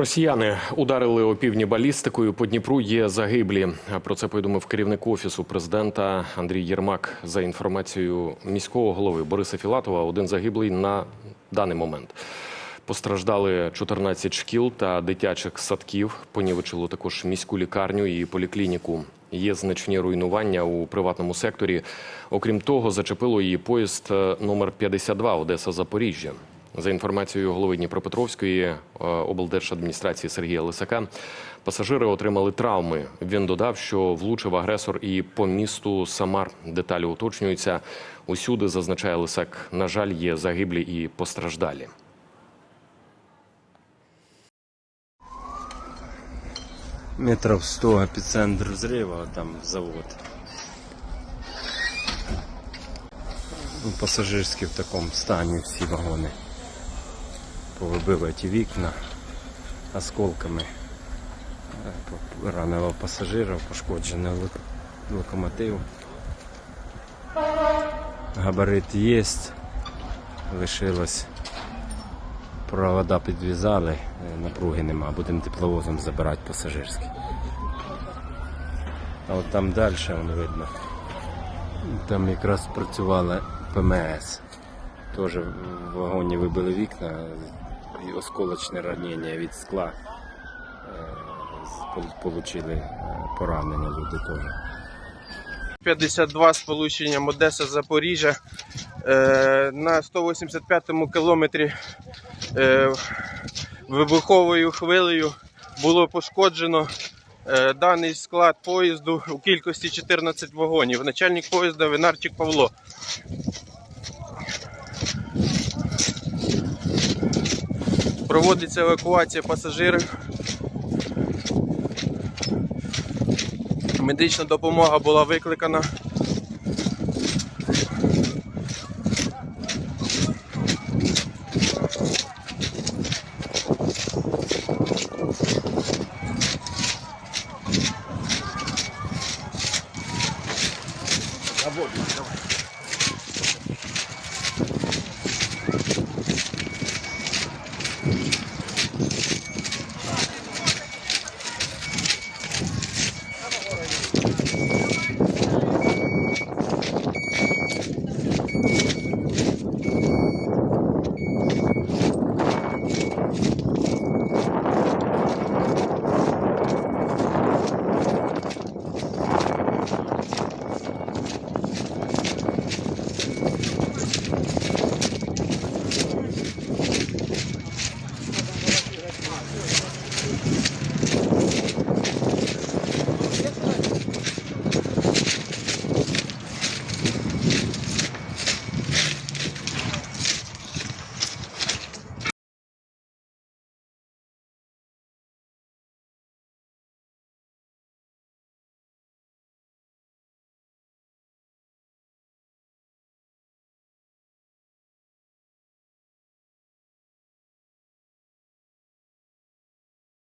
Росіяни ударили опівдні балістикою. По Дніпру є загиблі. Про це повідомив керівник офісу президента Андрій Єрмак. За інформацією міського голови Бориса Філатова, один загиблий на даний момент. Постраждали 14 шкіл та дитячих садків. Понівечило також міську лікарню і поліклініку. Є значні руйнування у приватному секторі. Окрім того, зачепило її поїзд е, номер 52 Одеса Запоріжжя. За інформацією голови Дніпропетровської е, облдержадміністрації Сергія Лисака, пасажири отримали травми. Він додав, що влучив агресор і по місту Самар. Деталі уточнюються. Усюди зазначає Лисак. На жаль, є загиблі і постраждалі. Метров 100 эпицентр взрыва, там завод. Ну, пасажирські в такому стані всі вагони. Повибиваті вікна осколками. Е, Ранило пасажира, пошкоджений локомотив. Габарит є. Лишилось. Провода підв'язали, е, напруги нема, будемо тепловозом забирати пасажирський. А от там далі воно видно. Там якраз працювала ПМС. Теж в вагоні вибили вікна і осколочне ранення від скла. Е, Получили е, поранення люди теж. 52 з полученням Одеса Запоріжжя е, на 185 кілометрі вибуховою хвилею було пошкоджено даний склад поїзду у кількості 14 вагонів. Начальник поїзда Винарчик Павло. Проводиться евакуація пасажирів. Медична допомога була викликана. Работаем, давай.